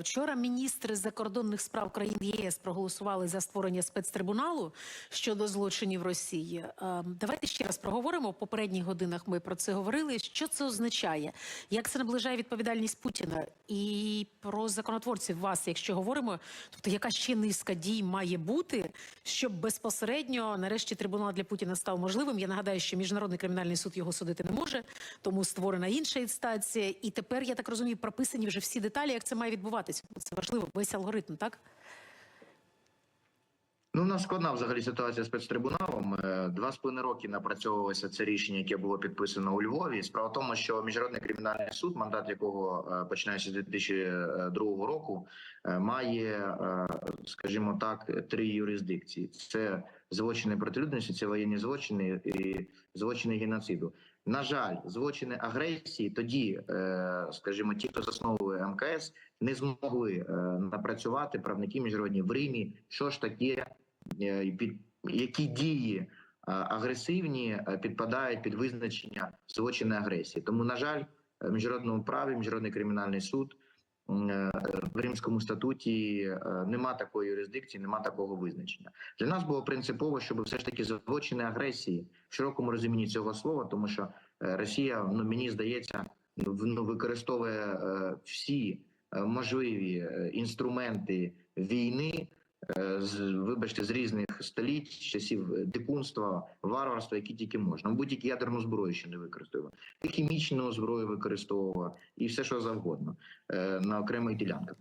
Вчора міністри закордонних справ країн ЄС проголосували за створення спецтрибуналу щодо злочинів Росії. Е, Давайте ще раз проговоримо. В попередніх годинах ми про це говорили. Що це означає? Як це наближає відповідальність Путіна? І про законотворців вас, якщо говоримо, тобто яка ще низка дій має бути, щоб безпосередньо нарешті трибунал для Путіна став можливим? Я нагадаю, що міжнародний кримінальний суд його судити не може, тому створена інша інстанція. І тепер я так розумію, прописані вже всі деталі, як це має відбуватися. Це важливо, весь алгоритм, так? Ну, у нас складна взагалі ситуація з спецтрибуналом. Е, Два з половиною роки напрацьовувалося це рішення, яке було підписано у Львові. Справа в тому, що міжнародний кримінальний суд, мандат якого е, починаючи з 2002 року, е, має, е, скажімо так, три юрисдикції: це злочини проти людяності, це воєнні злочини і злочини геноциду. На жаль, злочини агресії тоді, е, скажімо, ті, хто засновували МКС, не змогли е, напрацювати правники міжнародні в Римі, що ж таке, е, які дії агресивні підпадають під визначення злочини агресії. Тому, на жаль, в міжнародному праві, міжнародний кримінальний суд в Римському статуті е, нема такої юрисдикції, нема такого визначення. Для нас було принципово, щоб все ж таки злочини агресії в широкому розумінні цього слова, тому що е, Росія, ну мені здається, ну, використовує е, всі е, можливі е, інструменти війни. Е, З вибачте з різних століть, часів дикунства, варварства, які тільки можна. Будь-які ядерну зброю ще не використовував, і хімічну зброю використовував, і все, що завгодно е, на окремих ділянках.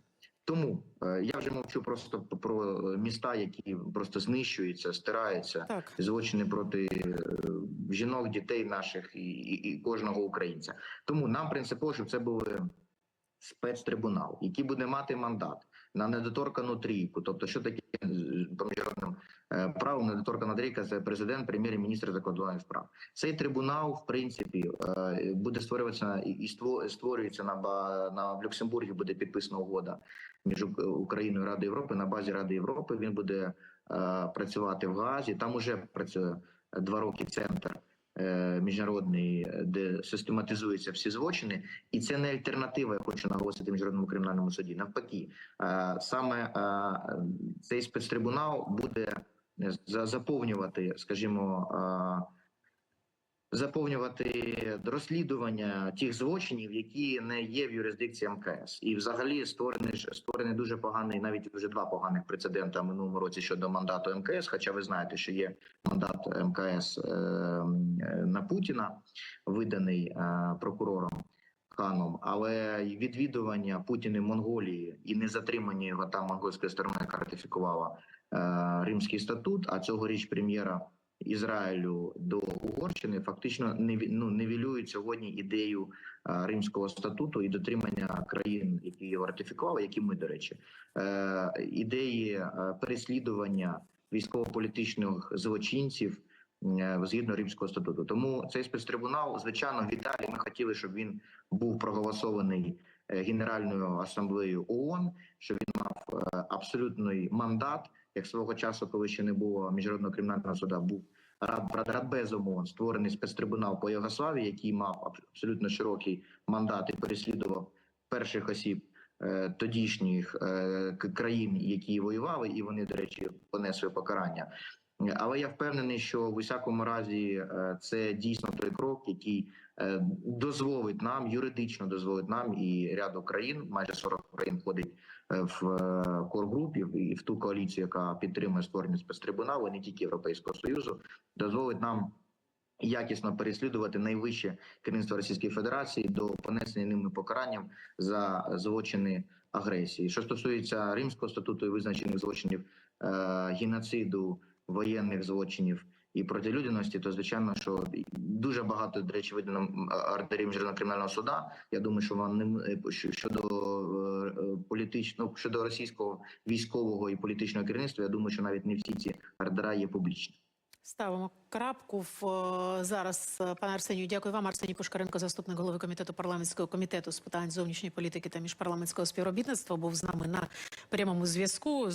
Тому е, я вже мовчу просто про міста, які просто знищуються, стираються, Так. злочини проти е, жінок, дітей наших і, і, і кожного українця. Тому нам принципово, щоб це були спецтрибунал, який буде мати мандат на недоторкану трійку. Тобто, що таке е, по міжнародним е, правом недоторкана трійка це президент, прем'єр-міністр закордонних справ. Цей трибунал, в принципі, е, буде створюватися і- створюється на на в Люксембургі. Буде підписана угода між Україною і Радою Європи. На базі Ради Європи він буде працювати в Газі. Там уже працює два роки центр міжнародний, е, де систематизуються всі злочини, і це не альтернатива. Я хочу наголосити міжнародному кримінальному суді. Навпаки, е, саме е, цей спецтрибунал буде е, за- заповнювати, скажімо. Заповнювати розслідування тих злочинів, які не є в юрисдикції МКС, і взагалі створений створений дуже поганий, навіть вже два поганих прецедента минулому році щодо мандату МКС. Хоча ви знаєте, що є мандат МКС е, на Путіна, виданий е, прокурором ханом, але відвідування Путіним Монголії і незатримання його там монгольської сторони, яка ратифікувала е, Римський статут. А цьогоріч прем'єра Ізраїлю до Угорщини фактично ну, невілюють сьогодні ідею е, Римського статуту і дотримання країн, які його ратифікували, які ми, до речі, е, ідеї е, переслідування військово-політичних злочинців згідно Римського статуту. Тому цей спецтрибунал, звичайно, в Італії ми хотіли, щоб він був проголосований Генеральною асамблеєю ООН, щоб він мав абсолютний мандат, як свого часу, коли ще не було міжнародного кримінального суда, був Рад, Рад- Радбезом створений спецтрибунал по Югославії, який мав аб- абсолютно широкий мандат і переслідував перших осіб е, тодішніх е, країн, які воювали, і вони, до речі, понесли покарання. Але я впевнений, що в усякому разі е, це дійсно той крок, який е, дозволить нам юридично дозволить нам і ряду країн, майже 40 країн входить е, в коргрупі і в ту коаліцію, яка підтримує створення спецтрибуналу, не тільки Європейського союзу, дозволить нам. Якісно переслідувати найвище керівництво Російської Федерації до понесення ними покаранням за злочини агресії. Що стосується Римського статуту і визначених злочинів е, геноциду, воєнних злочинів і протилюдяності, то звичайно, що дуже багато до речі видано ордерів міжнародного кримінального суда. Я думаю, що вам не е, що- щодо е, е, політичного щодо російського військового і політичного керівництва. Я думаю, що навіть не всі ці ордера є публічні. Ставимо крапку в зараз. Пане Арсенію, дякую вам. Арсеній Пушкаренко, заступник голови комітету парламентського комітету з питань зовнішньої політики та міжпарламентського співробітництва, був з нами на прямому зв'язку.